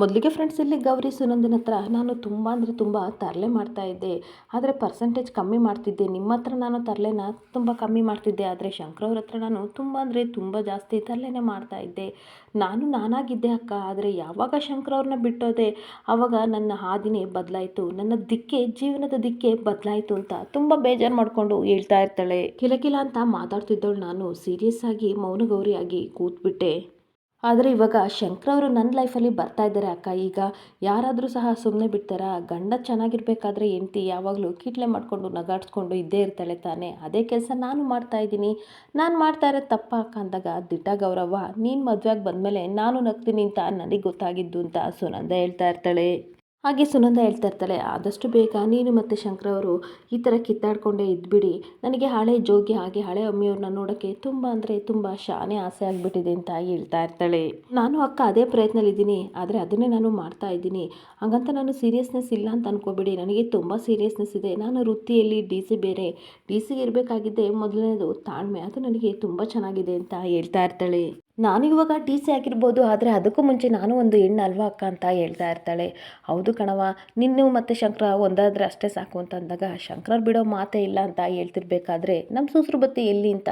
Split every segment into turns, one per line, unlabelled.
ಮೊದಲಿಗೆ ಫ್ರೆಂಡ್ಸ್ ಇಲ್ಲಿ ಗೌರಿ, ಸುನಂದನ ಹತ್ರ ನಾನು ತುಂಬ ಅಂದರೆ ತುಂಬ ತರಲೆ ಮಾಡ್ತಾ ಇದ್ದೆ. ಆದರೆ ಪರ್ಸೆಂಟೇಜ್ ಕಮ್ಮಿ ಮಾಡ್ತಿದ್ದೆ. ನಿಮ್ಮ ಹತ್ರ ನಾನು ತರಲೆನ ತುಂಬ ಕಮ್ಮಿ ಮಾಡ್ತಿದ್ದೆ. ಆದರೆ ಶಂಕರವ್ರ ಹತ್ರ ನಾನು ತುಂಬ ಅಂದರೆ ತುಂಬ ಜಾಸ್ತಿ ತರಲೆನೇ ಮಾಡ್ತಾ ಇದ್ದೆ. ನಾನು ನಾನಾಗಿದ್ದೆ ಅಕ್ಕ. ಆದರೆ ಯಾವಾಗ ಶಂಕರವ್ರನ್ನ ಬಿಟ್ಟೋದೆ? ಆವಾಗ ನನ್ನ ಹಾದಿನೇ ಬದಲಾಯಿತು. ನನ್ನ ದಿಕ್ಕೆ, ಜೀವನದ ದಿಕ್ಕೆ ಬದಲಾಯಿತು ಅಂತ ತುಂಬ ಬೇಜಾರು ಮಾಡಿಕೊಂಡು ಹೇಳ್ತಾ ಇರ್ತಾಳೆ. ಕಿಲಕಿಲ ಅಂತ ಮಾತಾಡ್ತಿದ್ದವಳು ನಾನು. ಸೀರಿಯಸ್ ಆಗಿ, ಮೌನಗೌರಿಯಾಗಿ ಕೂತ್ಬಿಟ್ಟೆ. ಆದರೆ ಇವಾಗ ಶಂಕರ್ ಅವರು ನನ್ನ ಲೈಫಲ್ಲಿ ಬರ್ತಾ ಇದ್ದಾರೆ ಅಕ್ಕ. ಈಗ ಯಾರಾದರೂ ಸಹ ಸುಮ್ಮನೆ ಬಿಡ್ತಾರಾ? ಗಂಡ ಚೆನ್ನಾಗಿರ್ಬೇಕಾದ್ರೆ ಹೆಂಡ್ತಿ ಯಾವಾಗಲೂ ಕೀಟ್ಲೆ ಮಾಡಿಕೊಂಡು ನಗಾಡಿಸ್ಕೊಂಡು ಇದ್ದೇ ಇರ್ತಾಳೆ ತಾನೆ. ಅದೇ ಕೆಲಸ ನಾನು ಮಾಡ್ತಾ ಇದ್ದೀನಿ. ನಾನು ಮಾಡ್ತಾ ಇರೋದು ತಪ್ಪ ಅಕ್ಕ ಅಂದಾಗ ದಿಟ್ಟ ಗೌರವ ನೀನು ಮದುವೆಯಾಗಿ ಬಂದಮೇಲೆ ನಾನು ನಗ್ತೀನಿ ಅಂತ ನನಗೆ ಗೊತ್ತಾಗಿದ್ದು ಅಂತ ಸುನಂದ ಹೇಳ್ತಾ ಇರ್ತಾಳೆ. ಹಾಗೆ ಸುನಂದ ಹೇಳ್ತಾ ಇರ್ತಾಳೆ, ಆದಷ್ಟು ಬೇಗ ನೀನು ಮತ್ತು ಶಂಕರ ಅವರು ಈ ಥರ ಕಿತ್ತಾಡ್ಕೊಂಡೇ ಇದ್ಬಿಡಿ. ನನಗೆ ಹಳೆ ಜೋಗಿ ಹಾಗೆ ಹಳೆ ಅಮ್ಮಿಯವ್ರನ್ನ ನೋಡೋಕ್ಕೆ ತುಂಬ ಅಂದರೆ ತುಂಬ ಶಾನೆ ಆಸೆ ಆಗಿಬಿಟ್ಟಿದೆ ಅಂತ ಹೇಳ್ತಾ ಇರ್ತಾಳೆ. ನಾನು ಅಕ್ಕ ಅದೇ ಪ್ರಯತ್ನಲ್ಲಿದ್ದೀನಿ ಆದರೆ ಅದನ್ನೇ ನಾನು ಮಾಡ್ತಾ ಇದ್ದೀನಿ. ಹಾಗಂತ ನಾನು ಸೀರಿಯಸ್ನೆಸ್ ಇಲ್ಲ ಅಂತ ಅನ್ಕೋಬೇಡಿ. ನನಗೆ ತುಂಬ ಸೀರಿಯಸ್ನೆಸ್ ಇದೆ. ನಾನು ವೃತ್ತಿಯಲ್ಲಿ ಡಿ ಸಿ ಬೇರೆ. ಡಿ ಸಿಗೆ ಇರಬೇಕಾಗಿದ್ದೆ ಮೊದಲನೇದು ತಾಳ್ಮೆ. ಅದು ನನಗೆ ತುಂಬ ಚೆನ್ನಾಗಿದೆ ಅಂತ ಹೇಳ್ತಾ ಇರ್ತಾಳೆ. ನಾನು ಇವಾಗ ಟಿ ಸಿ ಆಗಿರ್ಬೋದು, ಆದರೆ ಅದಕ್ಕೂ ಮುಂಚೆ ನಾನು ಒಂದು ಹೆಣ್ಣು ಅಲ್ವಾ ಅಕ್ಕ ಅಂತ ಹೇಳ್ತಾ ಇರ್ತಾಳೆ. ಹೌದು ಕಣವ ನಿನ್ನು ಮತ್ತು ಶಂಕರ ಒಂದಾದರೆ ಅಷ್ಟೇ ಸಾಕು ಅಂತ ಅಂದಾಗ ಶಂಕರ ಬಿಡೋ ಮಾತೇ ಇಲ್ಲ ಅಂತ ಹೇಳ್ತಿರ್ಬೇಕಾದ್ರೆ ನಮ್ಮ ಸುಸ್ರು ಬತ್ತಿ ಎಲ್ಲಿ ಅಂತ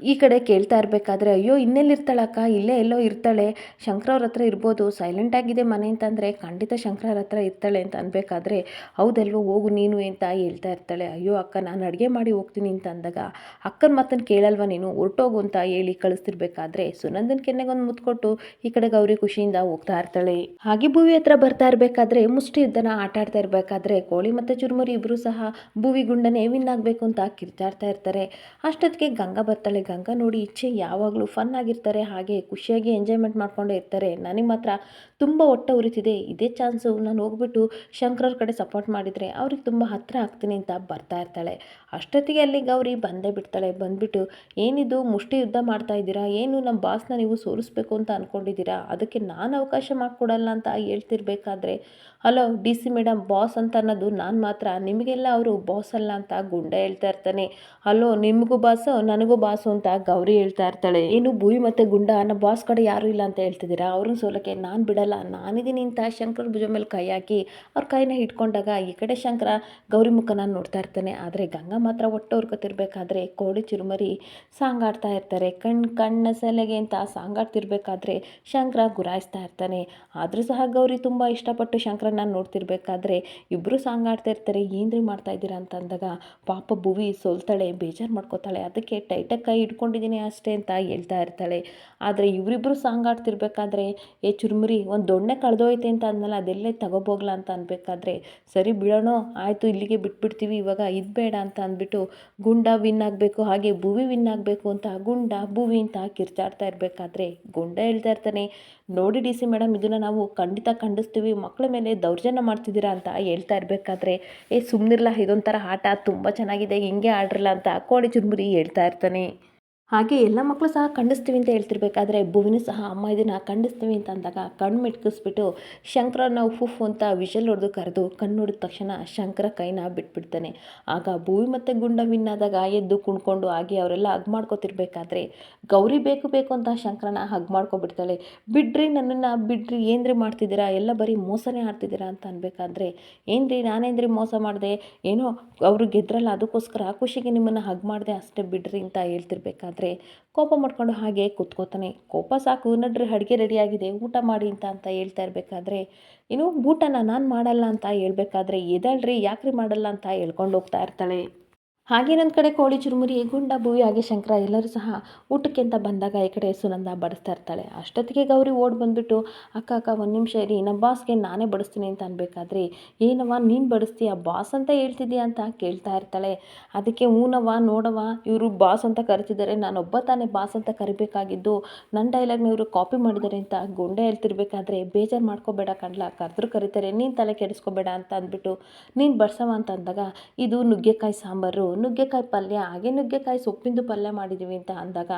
ಈ ಕಡೆ ಕೇಳ್ತಾ ಇರಬೇಕಾದ್ರೆ, ಅಯ್ಯೋ ಇನ್ನೆಲ್ಲಿರ್ತಾಳಕ್ಕ ಇಲ್ಲೇ ಎಲ್ಲೋ ಇರ್ತಾಳೆ. ಶಂಕರವ್ರ ಹತ್ರ ಇರ್ಬೋದು. ಸೈಲೆಂಟಾಗಿದೆ ಮನೆ ಅಂತಂದರೆ ಖಂಡಿತ ಶಂಕರವ್ರ ಹತ್ರ ಇರ್ತಾಳೆ ಅಂತ ಅನ್ಬೇಕಾದ್ರೆ, ಹೌದಲ್ವೋ, ಹೋಗು ನೀನು ಅಂತ ಹೇಳ್ತಾ ಇರ್ತಾಳೆ. ಅಯ್ಯೋ, ಅಕ್ಕ, ನಾನು ಅಡುಗೆ ಮಾಡಿ ಹೋಗ್ತೀನಿ ಅಂತ ಅಂದಾಗ, ಅಕ್ಕನ ಮಾತನ್ನು ಕೇಳಲ್ವ ನೀನು? ಹೊರ್ಟೋಗು ಅಂತ ಹೇಳಿ ಕಳಿಸ್ತಿರ್ಬೇಕಾದ್ರೆ, ಸುನಂದನ್ ಕೆನ್ನೆಗೊಂದು ಮುತ್ಕೊಟ್ಟು ಈ ಕಡೆ ಗೌರಿ ಖುಷಿಯಿಂದ ಹೋಗ್ತಾ ಇರ್ತಾಳೆ. ಹಾಗೆ ಭೂವಿ ಹತ್ರ ಬರ್ತಾ ಇರಬೇಕಾದ್ರೆ, ಮುಷ್ಟಿ ಯುದ್ಧನ ಆಟ ಆಡ್ತಾ ಇರಬೇಕಾದ್ರೆ, ಕೋಳಿ ಮತ್ತು ಚುರುಮುರಿ ಇಬ್ಬರು ಸಹ ಭೂವಿ ಗುಂಡನೇ ವಿನ್ ಆಗಬೇಕು ಅಂತ ಕಿರ್ಚಾಡ್ತಾ ಇರ್ತಾರೆ. ಅಷ್ಟೊತ್ತಿಗೆ ಗಂಗಾ ಬರ್ತಾಳೆ. ಗಂಗಾ ನೋಡಿ ಇಚ್ಛೆ ಯಾವಾಗಲೂ ಫನ್ ಆಗಿರ್ತಾರೆ, ಹಾಗೆ ಖುಷಿಯಾಗಿ ಎಂಜಾಯ್ಮೆಂಟ್ ಮಾಡಿಕೊಂಡೇ ಇರ್ತಾರೆ. ನನಗೆ ಮಾತ್ರ ತುಂಬ ಹೊಟ್ಟೆ ಉರಿತಿದೆ. ಇದೇ ಚಾನ್ಸು ನಾನು ಹೋಗ್ಬಿಟ್ಟು ಶಂಕರವ್ರ ಕಡೆ ಸಪೋರ್ಟ್ ಮಾಡಿದರೆ ಅವ್ರಿಗೆ ತುಂಬ ಹತ್ತಿರ ಆಗ್ತೀನಿ ಅಂತ ಬರ್ತಾ ಇರ್ತಾಳೆ. ಅಷ್ಟೊತ್ತಿಗೆ ಅಲ್ಲಿ ಗೌರಿ ಬಂದೇ ಬಿಡ್ತಾಳೆ. ಬಂದ್ಬಿಟ್ಟು, ಏನಿದು? ಮುಷ್ಟಿ ಯುದ್ಧ ಮಾಡ್ತಾ ಇದ್ದೀರಾ? ಏನು ನಮ್ಮ ಬಾಸ್ನ ನೀವು ಸೋಲಿಸ್ಬೇಕು ಅಂತ ಅಂದ್ಕೊಂಡಿದ್ದೀರಾ ಅದಕ್ಕೆ ನಾನು ಅವಕಾಶ ಮಾಡಿಕೊಡಲ್ಲ ಅಂತ ಹೇಳ್ತಿರ್ಬೇಕಾದ್ರೆ, hello, D C madam boss ಅಂತ ಅನ್ನೋದು ನಾನು ಮಾತ್ರ. ನಿಮಗೆಲ್ಲ ಅವರು ಬಾಸ್ ಅಲ್ಲ ಅಂತ ಗುಂಡ ಹೇಳ್ತಾ ಇರ್ತಾನೆ. ಹಲೋ, ನಿಮಗೂ ಬಾಸು ನನಗೂ ಬಾಸು ಅಂತ ಗೌರಿ ಹೇಳ್ತಾ ಇರ್ತಾಳೆ. ಏನು ಭೂಮಿ ಮತ್ತೆ ಗುಂಡ ನಮ್ಮ ಬಾಸ್ ಕಡೆ ಯಾರು ಇಲ್ಲ ಅಂತ ಹೇಳ್ತಿದ್ದೀರಾ? ಅವ್ರನ್ನ ಸೋಲಕ್ಕೆ ನಾನು ಬಿಡಲ್ಲ. ನಾನಿದ್ದೀನಿ ಅಂತ ಶಂಕರ್ ಭುಜ ಮೇಲೆ ಕೈ ಹಾಕಿ ಅವ್ರ ಕೈನ ಹಿಡ್ಕೊಂಡಾಗ ಈ ಕಡೆ ಶಂಕರ ಗೌರಿ ಮುಖನ ನೋಡ್ತಾ ಇರ್ತಾನೆ. ಆದರೆ ಗಂಗಾ ಮಾತ್ರ ಒಟ್ಟು ಹೊರ್ಕೊತಿರ್ಬೇಕಾದ್ರೆ ಕೋಳಿ ಚುರುಮರಿ ಸಾಂಗ್ ಆಡ್ತಾ ಇರ್ತಾರೆ. ಕಣ್, ಕಣ್ಣ ಸೆಲೆಗೆ ಅಂತ ಸಾಂಗ್ ಆಡ್ತಿರ್ಬೇಕಾದ್ರೆ ಶಂಕರ ಗುರಾಯಿಸ್ತಾ ಇರ್ತಾನೆ. ಆದರೂ ಸಹ ಗೌರಿ ತುಂಬ ಇಷ್ಟಪಟ್ಟು ಶಂಕರನ್ನ ನೋಡ್ತಿರ್ಬೇಕಾದ್ರೆ ಇಬ್ಬರು ಸಾಂಗ್ ಆಡ್ತಾ ಇರ್ತಾರೆ. ಏನ್ರಿ ಮಾಡ್ತಾ ಇದ್ದೀರಾ ಅಂತ ಅಂದಾಗ ಪಾಪ ಭುವಿ ಸೋಲ್ತಾಳೆ, ಬೇಜಾರು ಮಾಡ್ಕೋತಾಳೆ. ಅದಕ್ಕೆ ಟೈಟಾಗಿ ಕೈ ಹಿಡ್ಕೊಂಡಿದ್ದೀನಿ ಅಷ್ಟೇ ಅಂತ ಹೇಳ್ತಾ ಇರ್ತಾಳೆ. ಆದರೆ ಇವರಿಬ್ಬರು ಸಾಂಗ್ ಆಡ್ತಿರ್ಬೇಕಾದ್ರೆ ಏ ಚುರುಮುರಿ, ಒಂದು ದೊಣ್ಣೆ ಕಳೆದೋಯ್ತೆ ಅಂತ ಅಂದಮೇಲೆ ಅದೆಲ್ಲೇ ತಗೋಬೋಗ್ಲ ಅಂತ ಅನ್ಬೇಕಾದ್ರೆ, ಸರಿ ಬಿಡೋಣ, ಆಯಿತು ಇಲ್ಲಿಗೆ ಬಿಟ್ಬಿಡ್ತೀವಿ, ಇವಾಗ ಇದು ಬೇಡ ಅಂತ ಅಂದ್ಬಿಟ್ಟು ಗುಂಡ ವಿನ್ ಆಗಬೇಕು, ಹಾಗೆ ಭೂವಿ ವಿನ್ ಆಗಬೇಕು ಅಂತ ಗುಂಡ, ಭೂವಿ ಅಂತ ಕಿರ್ಚಾಡ್ತಾ ಇರಬೇಕಾದ್ರೆ ಗುಂಡ ಹೇಳ್ತಾ ಇರ್ತಾನೆ. ನೋಡಿ ಡಿ ಸಿ ಮೇಡಮ್, ಇದನ್ನು ನಾವು ಖಂಡಿತ ಖಂಡಿಸ್ತೀವಿ ಮಕ್ಕಳ ಮೇಲೆ ದೌರ್ಜನ್ಯ ಮಾಡ್ತಿದ್ದೀರಾ ಅಂತ ಹೇಳ್ತಾ ಇರಬೇಕಾದ್ರೆ, ಏ ಸುಮ್ಮನಿರಲ್ಲ ಇದೊಂಥರ ಆಟ, ತುಂಬ ಚೆನ್ನಾಗಿದೆ, ಹಿಂಗೆ ಆಡ್ರಲ್ಲ ಅಂತ ಕೋಡಿ ಚುರುಮುರಿ ಹೇಳ್ತಾ ಇರ್ತಾನೆ. ಹಾಗೆ ಎಲ್ಲ ಮಕ್ಕಳು ಸಹ ಖಂಡಿಸ್ತೀವಿ ಅಂತ ಹೇಳ್ತಿರ್ಬೇಕಾದ್ರೆ ಭುವಿನೂ ಸಹ ಅಮ್ಮ ಇದನ್ನು ಖಂಡಿಸ್ತೀವಿ ಅಂತ ಅಂದಾಗ ಕಣ್ಣು ಮಿಟ್ಕಿಸ್ಬಿಟ್ಟು ಶಂಕರನ ಫುಫ್ ಅಂತ ವಿಷಲ್ ಹೊಡೆದು ಕರೆದು ಕಣ್ಣು ನೋಡಿದ ತಕ್ಷಣ ಶಂಕರ ಕೈನ ಬಿಟ್ಬಿಡ್ತಾನೆ. ಆಗ ಭುವಿ ಮತ್ತು ಗುಂಡ ವಿನ್ನಾದಾಗ ಎದ್ದು ಕುಣ್ಕೊಂಡು ಹಾಗೆ ಅವರೆಲ್ಲ ಹಗ್ ಮಾಡ್ಕೋತಿರ್ಬೇಕಾದ್ರೆ ಗೌರಿ ಬೇಕು ಬೇಕು ಅಂತ ಶಂಕರನ ಹಗ್ ಮಾಡ್ಕೊಬಿಡ್ತಾಳೆ. ಬಿಡ್ರಿ ನನ್ನನ್ನು, ಬಿಡ್ರಿ ಏನ್ರಿ ಮಾಡ್ತಿದ್ದೀರಾ? ಎಲ್ಲ ಬರೀ ಮೋಸನೇ ಆಡ್ತಿದ್ದೀರಾ ಅಂತ ಅನ್ಬೇಕಾದ್ರೆ ಏನ್ರಿ ನಾನೇನ್ರಿ ಮೋಸ ಮಾಡಿದೆ? ಏನೋ ಅವರು ಗೆದ್ರಲ್ಲ, ಅದಕ್ಕೋಸ್ಕರ ಆ ಖುಷಿಗೆ ನಿಮ್ಮನ್ನು ಹಗ್ ಮಾಡಿದೆ ಅಷ್ಟೇ ಬಿಡ್ರಿ ಅಂತ ಹೇಳ್ತಿರ್ಬೇಕಾದ್ರೆ ಕೋಪ ಮಾಡ್ಕೊಂಡು ಹಾಗೆ ಕೂತ್ಕೋತಾನೆ. ಕೋಪ ಸಾಕು, ನಡ್ರಿ, ಅಡುಗೆ ರೆಡಿಯಾಗಿದೆ, ಊಟ ಮಾಡಿ ಅಂತ ಅಂತ ಹೇಳ್ತಾ ಇರಬೇಕಾದ್ರೆ, ಇನ್ನು ಊಟನ ನಾನು ಮಾಡಲ್ಲ ಅಂತ ಹೇಳ್ಬೇಕಾದ್ರೆ, ಎದಳ್ರಿ, ಯಾಕ್ರಿ ಮಾಡಲ್ಲ ಅಂತ ಹೇಳ್ಕೊಂಡು ಹೋಗ್ತಾ ಇರ್ತಾಳೆ. ಹಾಗೆ ನನ್ನ ಕಡೆ ಕೋಳಿ ಚುರುಮುರಿ, ಗುಂಡ, ಭೂವಿ, ಹಾಗೆ ಶಂಕರ ಎಲ್ಲರೂ ಸಹ ಊಟಕ್ಕೆ ಅಂತ ಬಂದಾಗ ಈ ಕಡೆ ಸುನಂದ ಬಡಿಸ್ತಾ ಇರ್ತಾಳೆ. ಅಷ್ಟೊತ್ತಿಗೆ ಗೌರಿ ಓಡಿ ಬಂದುಬಿಟ್ಟು, ಅಕ್ಕ ಅಕ್ಕ, ಒಂದು ನಿಮಿಷ ಇರಿ ನಮ್ಮ ಬಾಸ್ಗೆ ನಾನೇ ಬಡಿಸ್ತೀನಿ ಅಂತ ಅನ್ಬೇಕಾದ್ರೆ, ಏನವ್ವ, ನೀನು ಬಡಿಸ್ತೀಯ ಬಾಸ್ ಅಂತ ಹೇಳ್ತಿದ್ದೀಯ ಅಂತ ಕೇಳ್ತಾ ಇರ್ತಾಳೆ. ಅದಕ್ಕೆ ಊನವ್ವ, ನೋಡವ್ವ, ಇವರು ಬಾಸ್ ಅಂತ ಕರಿತಿದ್ದಾರೆ, ನಾನೊಬ್ಬ ತಾನೇ ಬಾಸ್ ಅಂತ ಕರಿಬೇಕಾಗಿದ್ದು ನನ್ನ ಡೈಲಾಗ್ನ ಇವರು ಕಾಪಿ ಮಾಡಿದ್ದಾರೆ ಅಂತ ಗುಂಡೆ ಹೇಳ್ತಿರ್ಬೇಕಾದ್ರೆ ಬೇಜಾರು ಮಾಡ್ಕೋಬೇಡ ಕಣ್ಲ ಕರೆದ್ರು ಕರೀತಾರೆ, ನೀನು ತಲೆ ಕೆಡಿಸ್ಕೋಬೇಡ ಅಂತ ಅಂದ್ಬಿಟ್ಟು, ನೀನು ಬಡ್ಸವ ಅಂತ ಅಂದಾಗ, ಇದು ನುಗ್ಗೆಕಾಯಿ ಸಾಂಬಾರು ನುಗ್ಗೆಕಾಯಿ ಪಲ್ಯ, ಹಾಗೆ ನುಗ್ಗೆಕಾಯಿ ಸೊಪ್ಪಿಂದು ಪಲ್ಯ ಮಾಡಿದ್ದೀವಿ ಅಂತ ಅಂದಾಗ,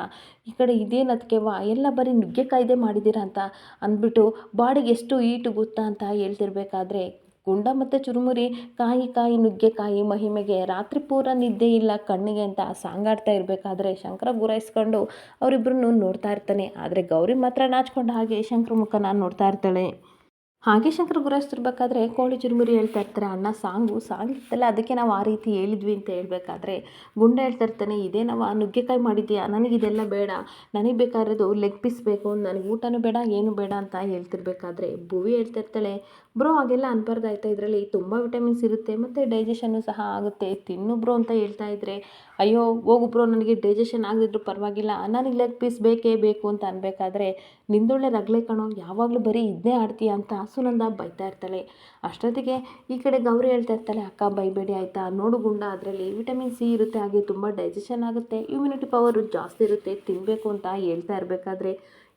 ಈ ಕಡೆ ಇದೇನು ಅದಕ್ಕೆವಾ ಎಲ್ಲ ಬರೀ ನುಗ್ಗೆಕಾಯಿದೇ ಮಾಡಿದ್ದೀರಾ ಅಂತ ಅಂದ್ಬಿಟ್ಟು ಬಾಡಿಗೆ ಎಷ್ಟು ಈಟು ಗೊತ್ತಾ ಅಂತ ಹೇಳ್ತಿರ್ಬೇಕಾದ್ರೆ, ಗುಂಡ ಮತ್ತು ಚುರುಮುರಿ, ಕಾಯಿ ಕಾಯಿ, ನುಗ್ಗೆಕಾಯಿ, ಮಹಿಮೆಗೆ ರಾತ್ರಿ ಪೂರ ನಿದ್ದೆ ಇಲ್ಲ ಕಣ್ಣಿಗೆ ಅಂತ ಸಾಂಗಾಡ್ತಾ ಇರಬೇಕಾದ್ರೆ ಶಂಕರ ಗುರಾಯಿಸ್ಕೊಂಡು ಅವರಿಬ್ಬರನ್ನು ನೋಡ್ತಾ ಇರ್ತಾನೆ. ಆದರೆ ಗೌರಿ ಮಾತ್ರ ನಾಚ್ಕೊಂಡು ಹಾಗೆ ಶಂಕರ ಮುಖನ ನೋಡ್ತಾ ಇರ್ತಾಳೆ. ಹಾಗೆ ಶಂಕರ ಗುರಾಯಿಸ್ತಿರ್ಬೇಕಾದ್ರೆ ಕೋಳಿ ಚುರುಮುರಿ ಹೇಳ್ತಾ ಇರ್ತಾರೆ, ಅಣ್ಣ ಸಾಂಗು ಸಾಂಗ್ ಇತ್ತಲ್ಲ ಅದಕ್ಕೆ ನಾವು ಆ ರೀತಿ ಹೇಳಿದ್ವಿ ಅಂತ ಹೇಳಬೇಕಾದ್ರೆ ಗುಂಡ ಹೇಳ್ತಾ ಇರ್ತಾನೆ, ಇದೇ ನಾವು ನುಗ್ಗೆಕಾಯಿ ಮಾಡಿದ್ಯಾ ನನಗೆ ಇದೆಲ್ಲ ಬೇಡ, ನನಗೆ ಬೇಕಾಗಿರೋದು ಲೆಗ್ ಪೀಸ್ ಬೇಕು, ನನಗೆ ಊಟನೂ ಬೇಡ, ಏನು ಬೇಡ ಅಂತ ಹೇಳ್ತಿರ್ಬೇಕಾದ್ರೆ ಭುವಿ ಹೇಳ್ತಾ ಇರ್ತಾಳೆ, ಬ್ರೋ ಹಾಗೆಲ್ಲ ಅನ್ಬಾರ್ದಾಯ್ತಾ? ಇದರಲ್ಲಿ ತುಂಬ ವಿಟಮಿನ್ಸ್ ಇರುತ್ತೆ, ಮತ್ತು ಡೈಜೆಷನ್ನು ಸಹ ಆಗುತ್ತೆ, ತಿನ್ನು ಬ್ರೋ ಅಂತ ಹೇಳ್ತಾ ಇದ್ದರೆ ಅಯ್ಯೋ, ಹೋಗು ಬ್ರೋ, ನನಗೆ ಡೈಜೆಷನ್ ಆಗದಿದ್ರು ಪರವಾಗಿಲ್ಲ, ನನಗೆ ಲೆಗ್ ಪೀಸ್ ಬೇಕೇ ಬೇಕು ಅಂತ ಅನ್ಬೇಕಾದ್ರೆ ನಿಂದೊಳ್ಳೆ ರಗಳೆ ಕಣೋ, ಯಾವಾಗಲೂ ಬರೀ ಇದನ್ನೇ ಆಡ್ತೀಯ ಅಂತ ಸುನಂದ ಬೈತಾ ಇರ್ತಾಳೆ. ಅಷ್ಟೊತ್ತಿಗೆ ಈ ಕಡೆ ಗೌರಿ ಹೇಳ್ತಾ ಇರ್ತಾಳೆ, ಅಕ್ಕ, ಬೈಬೇಡಿ, ಆಯಿತಾ? ನೋಡು ಗುಂಡ, ಅದರಲ್ಲಿ ವಿಟಮಿನ್ ಸಿ ಇರುತ್ತೆ, ಹಾಗೆ ತುಂಬ ಡೈಜೆಷನ್ ಆಗುತ್ತೆ ಇಮ್ಯುನಿಟಿ ಪವರು ಜಾಸ್ತಿ ಇರುತ್ತೆ ತಿನ್ನಬೇಕು ಅಂತ ಹೇಳ್ತಾ ಇರಬೇಕಾದ್ರೆ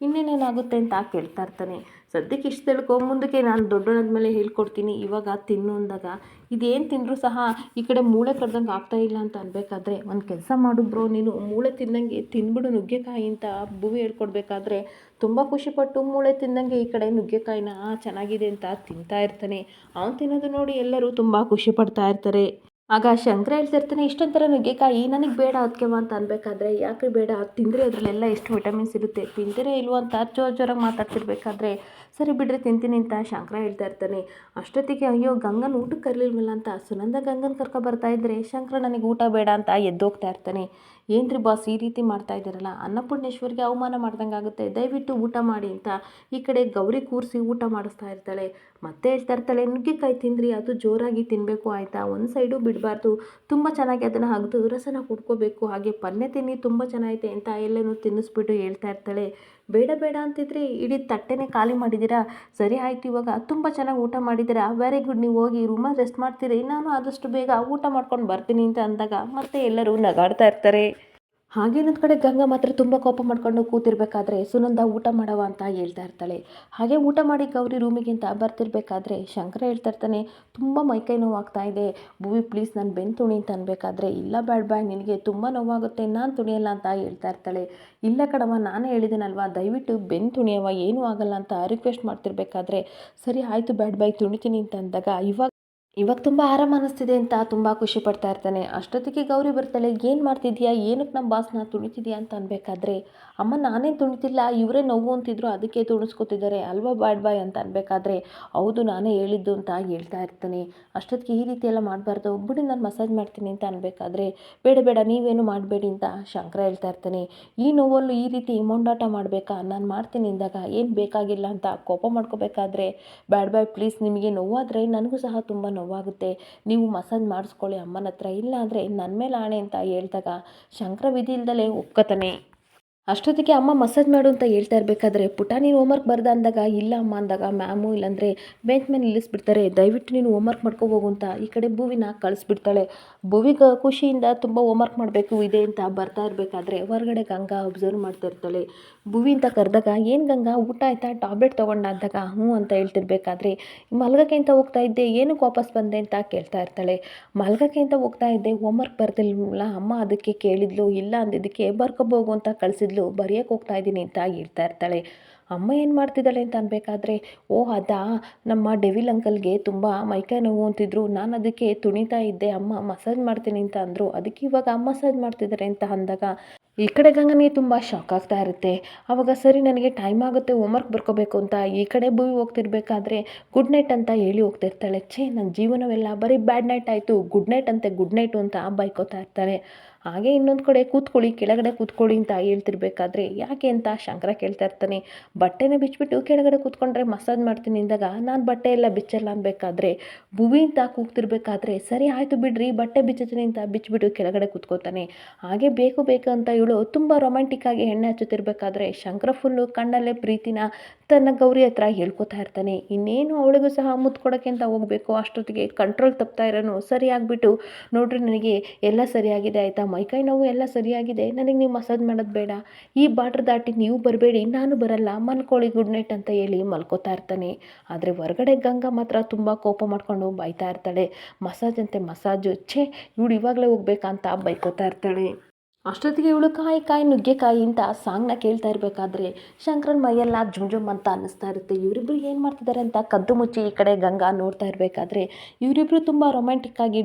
ಇನ್ನೇನೇನಾಗುತ್ತೆ ಅಂತ ಕೇಳ್ತಾ ಇರ್ತಾನೆ. ಸದ್ಯಕ್ಕೆ ಇಷ್ಟು ತಿಳ್ಕೊ, ಮುಂದಕ್ಕೆ ನಾನು ದೊಡ್ಡವನಾದ ಮೇಲೆ ಹೇಳ್ಕೊಡ್ತೀನಿ. ಇವಾಗ ತಿನ್ನು ಅಂದಾಗ ಇದೇನು ತಿಂದರೂ ಸಹ ಈ ಕಡೆ ಮೂಳೆ ಕಡ್ದಂಗೆ ಆಗ್ತಾ ಇಲ್ಲ ಅಂತ ಅನ್ಬೇಕಾದ್ರೆ ಒಂದು ಕೆಲಸ ಮಾಡು ಬ್ರೋ. ನೀನು ಮೂಳೆ ತಿಂದಂಗೆ ತಿನ್ಬಿಡು ನುಗ್ಗೆಕಾಯಿ ಅಂತ ಭೂವಿ ಹೇಳ್ಕೊಡ್ಬೇಕಾದ್ರೆ ತುಂಬ ಖುಷಿಪಟ್ಟು ಮೂಳೆ ತಿಂದಂಗೆ ಈ ಕಡೆ ನುಗ್ಗೆಕಾಯಿನ ಚೆನ್ನಾಗಿದೆ ಅಂತ ತಿಂತಾ ಇರ್ತಾನೆ. ಅವ್ನು ತಿನ್ನೋದು ನೋಡಿ ಎಲ್ಲರೂ ತುಂಬ ಖುಷಿ ಇರ್ತಾರೆ. ಆಗ ಶಂಕರ ಹೇಳ್ತಿರ್ತಾನೆ, ಇಷ್ಟೊಂಥರ ನುಗ್ಗೆಕಾಯಿ, ನನಗೆ ಬೇಡ ಅದಕ್ಕೆವ ಅಂತ ಅನ್ಬೇಕಾದ್ರೆ ಯಾಕೆ ಬೇಡ, ಅದು ತಿಂದರೆ ಅದರಲ್ಲೆಲ್ಲ ಎಷ್ಟು ವಿಟಮಿನ್ಸ್ ಇರುತ್ತೆ, ತಿಂತೀರೇ ಇಲ್ವೋ ಅಂತ ಜೋರು ಜೋರಾಗಿ ಮಾತಾಡ್ತಿರ್ಬೇಕಾದ್ರೆ, ಸರಿ ಬಿಡ್ರಿ, ತಿಂತೀನಿ ಅಂತ ಶಂಕರ ಹೇಳ್ತಾ ಇರ್ತಾನೆ. ಅಷ್ಟೊತ್ತಿಗೆ, ಅಯ್ಯೋ, ಗಂಗನ ಊಟಕ್ಕೆ ಕರಲಿಲ್ವಲ್ಲ ಅಂತ ಸುನಂದ ಗಂಗನ ಕರ್ಕೊ ಬರ್ತಾ ಇದ್ದರೆ ಶಂಕರ, ನನಗೆ ಊಟ ಬೇಡ ಅಂತ ಎದ್ದೋಗ್ತಾ ಇರ್ತಾನೆ. ಏನ್ರಿ ಬಾಸ್ ಈ ರೀತಿ ಮಾಡ್ತಾ ಇದ್ದೀರಲ್ಲ? ಅನ್ನಪೂರ್ಣೇಶ್ವರಿಗೆ ಅವಮಾನ ಮಾಡ್ದಂಗೆ ಆಗುತ್ತೆ. ದಯವಿಟ್ಟು ಊಟ ಮಾಡಿ ಅಂತ ಈ ಕಡೆ ಗೌರಿ ಕೂರಿಸಿ ಊಟ ಮಾಡಿಸ್ತಾ ಇರ್ತಾಳೆ. ಮತ್ತೆ ಹೇಳ್ತಾ ಇರ್ತಾಳೆ, ನುಗ್ಗಿಕಾಯಿ ತಿಂದ್ರಿ, ಅದು ಜೋರಾಗಿ ತಿನ್ನಬೇಕು ಆಯಿತಾ? ಒಂದು ಸೈಡು ಬಿಡಬಾರ್ದು. ತುಂಬ ಚೆನ್ನಾಗಿ ಅದನ್ನು ಅಗ್ದು, ರಸನ ಕುಡ್ಕೋಬೇಕು. ಹಾಗೆ ಪನ್ನೆ ತಿನ್ನಿ, ತುಂಬ ಚೆನ್ನಾಗೈತೆ ಅಂತ ಎಲ್ಲನೂ ತಿನ್ನಿಸ್ಬಿಟ್ಟು ಹೇಳ್ತಾ ಇರ್ತಾಳೆ. ಬೇಡ ಬೇಡ ಅಂತಿದ್ರೆ ಇಡೀ ತಟ್ಟೆನೇ ಖಾಲಿ ಮಾಡಿದ್ದೀರಾ? ಸರಿ ಆಯ್ತು, ಇವಾಗ ತುಂಬ ಚೆನ್ನಾಗಿ ಊಟ ಮಾಡಿದ್ದೀರಾ? ವೆರಿ ಗುಡ್ ನೀವು ಹೋಗಿ ರೂಮಲ್ಲಿ ರೆಸ್ಟ್ ಮಾಡ್ತೀರಿ. ನಾನು ಆದಷ್ಟು ಬೇಗ ಊಟ ಮಾಡ್ಕೊಂಡು ಬರ್ತೀನಿ ಅಂತ ಅಂದಾಗ ಮತ್ತೆ ಎಲ್ಲರೂ ನಗಾಡ್ತಾ ಇರ್ತಾರೆ. ಹಾಗೆ ಇನ್ನೊಂದು ಕಡೆ ಗಂಗಾ ಮಾತ್ರ ತುಂಬ ಕೋಪ ಮಾಡ್ಕೊಂಡು ಕೂತಿರ್ಬೇಕಾದ್ರೆ ಸುನಂದ ಊಟ ಮಾಡವ ಅಂತ ಹೇಳ್ತಾ ಇರ್ತಾಳೆ. ಹಾಗೆ ಊಟ ಮಾಡಿ ಗೌರಿ ರೂಮಿಗಿಂತ ಬರ್ತಿರ್ಬೇಕಾದ್ರೆ ಶಂಕರ ಹೇಳ್ತಾ ಇರ್ತಾನೆ, ತುಂಬ ಮೈಕೈ ನೋವಾಗ್ತಾ ಇದೆ. ಭೂವಿ ಪ್ಲೀಸ್ ನಾನು ಬೆನ್ನು ತುಣಿ ಅಂತ ಅನ್ಬೇಕಾದ್ರೆ, ಇಲ್ಲ ಬ್ಯಾಡ್ ಬಾಯ್ ನಿನಗೆ ತುಂಬ ನೋವಾಗುತ್ತೆ, ನಾನು ತುಣಿಯಲ್ಲ ಅಂತ ಹೇಳ್ತಾ ಇರ್ತಾಳೆ. ಇಲ್ಲ ಕಡವ ನಾನು ಹೇಳಿದ್ದೀನಲ್ವಾ ದಯವಿಟ್ಟು ಬೆನ್ ತುಣಿಯವ ಏನೂ ಆಗಲ್ಲ ಅಂತ ರಿಕ್ವೆಸ್ಟ್ ಮಾಡ್ತಿರ್ಬೇಕಾದ್ರೆ, ಸರಿ ಆಯಿತು ಬ್ಯಾಡ್ ಬಾಯ್ ತುಣಿತೀನಿ ಅಂತ ಅಂದಾಗ ಇವಾಗ ಇವಾಗ ತುಂಬ ಆರಾಮ ಅನ್ನಿಸ್ತಿದೆ ಅಂತ ತುಂಬ ಖುಷಿ ಪಡ್ತಾ ಇರ್ತಾನೆ. ಅಷ್ಟೊತ್ತಿಗೆ ಗೌರಿ ಬರ್ತಾಳೆ, ಏನು ಮಾಡ್ತಿದ್ಯಾ? ಏನಕ್ಕೆ ನಮ್ಮ ಬಾಸ್ನ ತುಣಿತಿದ್ಯಾ? ಅಂತ ಅನ್ಬೇಕಾದ್ರೆ, ಅಮ್ಮ, ನಾನೇ ತುಣಿತಿಲ್ಲ, ಇವರೇ ನೋವು ಅಂತಿದ್ರು, ಅದಕ್ಕೆ ತುಣಿಸ್ಕೊತಿದ್ದಾರೆ, ಅಲ್ವಾ ಬ್ಯಾಡ್ ಬಾಯ್ ಅಂತ ಅನ್ಬೇಕಾದ್ರೆ, ಹೌದು, ನಾನೇ ಹೇಳಿದ್ದು ಅಂತ ಹೇಳ್ತಾ ಇರ್ತಾನೆ. ಅಷ್ಟೊತ್ತಿಗೆ ಈ ರೀತಿ ಎಲ್ಲ ಮಾಡಬಾರ್ದು, ಬಿಡಿ ನಾನು ಮಸಾಜ್ ಮಾಡ್ತೀನಿ ಅಂತ ಅನ್ಬೇಕಾದ್ರೆ, ಬೇಡ ಬೇಡ, ನೀವೇನು ಮಾಡಬೇಡಿ ಅಂತ ಶಂಕರ ಹೇಳ್ತಾ ಇರ್ತಾನೆ. ಈ ನೋವಲ್ಲೂ ಈ ರೀತಿ ಮೊಂಡಾಟ ಮಾಡಬೇಕಾ? ನಾನು ಮಾಡ್ತೀನಿ ಅಂದಾಗ, ಏನು ಬೇಕಾಗಿಲ್ಲ ಅಂತ ಕೋಪ ಮಾಡ್ಕೋಬೇಕಾದ್ರೆ ಬ್ಯಾಡ್ ಬಾಯ್ ಪ್ಲೀಸ್ ನಿಮಗೆ ನೋವಾದರೆ, ನನಗೂ ಸಹ ತುಂಬ ನೋವಾಗುತ್ತೆ. ನೀವು ಮಸಾಜ್ ಮಾಡಿಸ್ಕೊಳ್ಳಿ ಅಮ್ಮನ ಹತ್ರ ಇಲ್ಲ ಅಂದರೆ ನನ್ನ ಮೇಲೆ ಆಣೆ ಅಂತ ಹೇಳಿದಾಗ ಶಂಕರ ವಿಧಿ ಇಲ್ದಲೇ ಒಪ್ಕೋತಾನೆ. ಅಷ್ಟೊತ್ತಿಗೆ ಅಮ್ಮ ಮಸಾಜ್ ಮಾಡು ಅಂತ ಹೇಳ್ತಾ ಇರಬೇಕಾದ್ರೆ, ಪುಟ, ನೀನು ಹೋಮ್ವರ್ಕ್ ಬರ್ದ ಅಂದಾಗ, ಇಲ್ಲ ಅಮ್ಮ ಅಂದಾಗ ಮ್ಯಾಮು ಇಲ್ಲಾಂದರೆ ಬೆಂಚ್ ಮೇಲೆ ನಿಲ್ಲಿಸ್ಬಿಡ್ತಾರೆ. ದಯವಿಟ್ಟು ನೀನು ಹೋಮ್ವರ್ಕ್ ಮಾಡ್ಕೋಬೋಗು ಅಂತ ಈ ಕಡೆ ಭೂವಿನ ಕಳಿಸ್ಬಿಡ್ತಾಳೆ. ಭೂವಿಗೆ ಖುಷಿಯಿಂದ ತುಂಬ ಹೋಮ್ವರ್ಕ್ ಮಾಡಬೇಕು ಇದೆ ಅಂತ ಬರ್ತಾ ಇರಬೇಕಾದ್ರೆ ಹೊರಗಡೆ ಗಂಗಾ ಅಬ್ಸರ್ವ್ ಮಾಡ್ತಾ ಇರ್ತಾಳೆ. ಭೂವಿ ಅಂತ ಕರೆದಾಗ, ಏನು ಗಂಗಾ, ಊಟ ಆಯ್ತಾ? ಟ್ಯಾಬ್ಲೆಟ್ ತೊಗೊಂಡ ಅಂದಾಗ ಹ್ಞೂ ಅಂತ ಹೇಳ್ತಿರ್ಬೇಕಾದ್ರೆ ಮಲ್ಗಕ್ಕೆ ಅಂತ ಹೋಗ್ತಾ ಇದ್ದೆ? ಏನಕ್ಕೆ ವಾಪಸ್ ಬಂದೆ? ಅಂತ ಕೇಳ್ತಾ ಇರ್ತಾಳೆ. ಮಲ್ಗಕ್ಕೆ ಅಂತ ಹೋಗ್ತಾ ಇದ್ದೆ? ಹೋಮ್ವರ್ಕ್ ಬರ್ತಿಲ್ವಲ್ಲ ಅಮ್ಮ ಅದಕ್ಕೆ ಕೇಳಿದ್ಲು, ಇಲ್ಲ ಅಂದಿದ್ದಕ್ಕೆ ಬರ್ಕೋಬೋಗು ಅಂತ ಕಳಿಸಿದ್ಲು. ಬರೆಯೋಕೆ ಹೋಗ್ತಾ ಇದ್ದೀನಿ ಅಂತ ಹೇಳ್ತಾ ಇರ್ತಾಳೆ. ಅಮ್ಮ ಏನು ಮಾಡ್ತಿದ್ದಾಳೆ ಅಂತ ಅನ್ಬೇಕಾದ್ರೆ, ಓ ಅದಾ, ನಮ್ಮ ಡೆವಿಲ್ ಅಂಕಲ್ಗೆ ತುಂಬ ಮೈಕೈ ನೋವು ಅಂತಿದ್ರು, ನಾನು ಅದಕ್ಕೆ ತುಣಿತಾ ಇದ್ದೆ, ಅಮ್ಮ ಮಸಾಜ್ ಮಾಡ್ತೀನಿ ಅಂತ ಅಂದರು, ಅದಕ್ಕೆ ಇವಾಗ ಮಸಾಜ್ ಮಾಡ್ತಿದ್ದಾರೆ ಅಂತ ಅಂದಾಗ ಈ ಕಡೆ ಗಂಗನಿಗೆ ತುಂಬ ಶಾಕ್ ಆಗ್ತಾ ಇರುತ್ತೆ. ಆವಾಗ ಸರಿ ನನಗೆ ಟೈಮ್ ಆಗುತ್ತೆ, ಹೋಮ್ವರ್ಕ್ ಬರ್ಕೋಬೇಕು ಅಂತ ಈ ಕಡೆ ಭೂಮಿ ಹೋಗ್ತಿರ್ಬೇಕಾದ್ರೆ ಗುಡ್ ನೈಟ್ ಅಂತ ಹೇಳಿ ಹೋಗ್ತಿರ್ತಾಳೆ. ಛೇ ನನ್ನ ಜೀವನವೆಲ್ಲ ಬರೀ ಬ್ಯಾಡ್ ನೈಟ್ ಆಯಿತು, ಗುಡ್ ನೈಟ್ ಅಂತೆ, ಗುಡ್ ನೈಟು ಅಂತ ಬೈಕೋತಾ ಇರ್ತಾಳೆ ಹಾಗೆ ಇನ್ನೊಂದು ಕಡೆ ಕೂತ್ಕೊಳ್ಳಿ, ಕೆಳಗಡೆ ಕೂತ್ಕೊಳ್ಳಿ ಅಂತ ಹೇಳ್ತಿರ್ಬೇಕಾದ್ರೆ ಯಾಕೆ ಅಂತ ಶಂಕರ ಕೇಳ್ತಾ ಇರ್ತಾನೆ. ಬಟ್ಟೆನ ಬಿಚ್ಚಿಬಿಟ್ಟು ಕೆಳಗಡೆ ಕೂತ್ಕೊಂಡ್ರೆ ಮಸಾಜ್ ಮಾಡ್ತೀನಿ ಅಂದಾಗ ನಾನು ಬಟ್ಟೆ ಎಲ್ಲ ಬಿಚ್ಚಲ್ಲ ಅನ್ಬೇಕಾದ್ರೆ ಭುವಿ ಅಂತ ಕೂಗ್ತಿರ್ಬೇಕಾದ್ರೆ ಸರಿ ಆಯಿತು ಬಿಡ್ರಿ, ಬಟ್ಟೆ ಬಿಚ್ಚತೀನಿ ಅಂತ ಬಿಚ್ಚಿಬಿಟ್ಟು ಕೆಳಗಡೆ ಕೂತ್ಕೋತಾನೆ. ಹಾಗೆ ಬೇಕು ಬೇಕು ಅಂತ ಇವಳು ತುಂಬ ರೊಮ್ಯಾಂಟಿಕ್ ಆಗಿ ಎಣ್ಣೆ ಹಚ್ಚುತ್ತಿರ್ಬೇಕಾದ್ರೆ ಶಂಕರ ಫುಲ್ಲು ಕಣ್ಣಲ್ಲೇ ಪ್ರೀತಿನ ತನ್ನ ಗೌರಿ ಹತ್ರ ಹೇಳ್ಕೊತಾ ಇರ್ತಾನೆ. ಇನ್ನೇನು ಅವಳಿಗೂ ಸಹ ಮುತ್ಕೊಡೋಕೆ ಅಂತ ಹೋಗಬೇಕು, ಅಷ್ಟೊತ್ತಿಗೆ ಕಂಟ್ರೋಲ್ ತಪ್ತಾ ಇರೋನು ಸರಿಯಾಗಿಬಿಟ್ಟು ನೋಡ್ರಿ ನನಗೆ ಎಲ್ಲ ಸರಿಯಾಗಿದೆ ಆಯಿತಾ ಮೈಕೈ ನೋವು ಎಲ್ಲ ಸರಿಯಾಗಿದೆ, ನನಗೆ ನೀವು ಮಸಾಜ್ ಮಾಡೋದು ಬೇಡ. ಈ ಬಾರ್ಡ್ರ್ ದಾಟಿ ನೀವು ಬರಬೇಡಿ, ನಾನು ಬರಲ್ಲ, ಮಲ್ಕೊಳ್ಳಿ, ಗುಡ್ ನೈಟ್ ಅಂತ ಹೇಳಿ ಮಲ್ಕೋತಾ ಇರ್ತಾನೆ. ಆದರೆ ಹೊರಗಡೆ ಗಂಗಾ ಮಾತ್ರ ತುಂಬ ಕೋಪ ಮಾಡ್ಕೊಂಡು ಬೈತಾ ಇರ್ತಾಳೆ. ಮಸಾಜ್ ಅಂತೆ ಮಸಾಜು, ಛೇ, ಇವಳು ಇವಾಗಲೇ ಹೋಗ್ಬೇಕಂತ ಬೈಕೋತಾ ಇರ್ತಾಳೆ. ಅಷ್ಟೊತ್ತಿಗೆ ಇವಳು ಕಾಯಿ ಕಾಯಿ ನುಗ್ಗೆಕಾಯಿ ಅಂತ ಸಾಂಗ್ನ ಕೇಳ್ತಾ ಇರಬೇಕಾದ್ರೆ ಶಂಕರನ್ ಮೈಯೆಲ್ಲ ಜುಮ್ ಜುಮ್ ಅಂತ ಅನ್ನಿಸ್ತಾ ಇರುತ್ತೆ. ಇವರಿಬ್ಬರು ಏನು ಮಾಡ್ತಿದ್ದಾರೆ ಅಂತ ಕದ್ದು ಮುಚ್ಚಿ ಈ ಕಡೆ ಗಂಗಾ ನೋಡ್ತಾ ಇರಬೇಕಾದ್ರೆ ಇವರಿಬ್ಬರು ತುಂಬ ರೊಮ್ಯಾಂಟಿಕ್ ಆಗಿ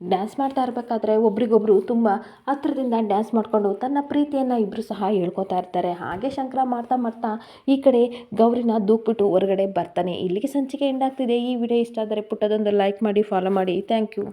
ಡ್ಯಾನ್ಸ್ ಮಾಡ್ತಾ ಇರಬೇಕಾದ್ರೆ ಒಬ್ರಿಗೊಬ್ರು ತುಂಬ ಹತ್ರದಿಂದ ಡ್ಯಾನ್ಸ್ ಮಾಡಿಕೊಂಡು ತನ್ನ ಪ್ರೀತಿಯನ್ನು ಇಬ್ಬರು ಸಹ ಹೇಳ್ಕೊತಾ ಇರ್ತಾರೆ. ಹಾಗೆ ಶಂಕರ ಮಾಡ್ತಾ ಮಾಡ್ತಾ ಈ ಕಡೆ ಗೌರಿನ ದೂಕ್ಬಿಟ್ಟು ಹೊರಗಡೆ ಬರ್ತಾನೆ. ಇಲ್ಲಿಗೆ ಸಂಚಿಕೆ ಎಂಡ್ ಆಗ್ತಿದೆ. ಈ ವಿಡಿಯೋ ಇಷ್ಟ ಆದರೆ ಪುಟ್ಟದೊಂದು ಲೈಕ್ ಮಾಡಿ ಫಾಲೋ ಮಾಡಿ. Thank you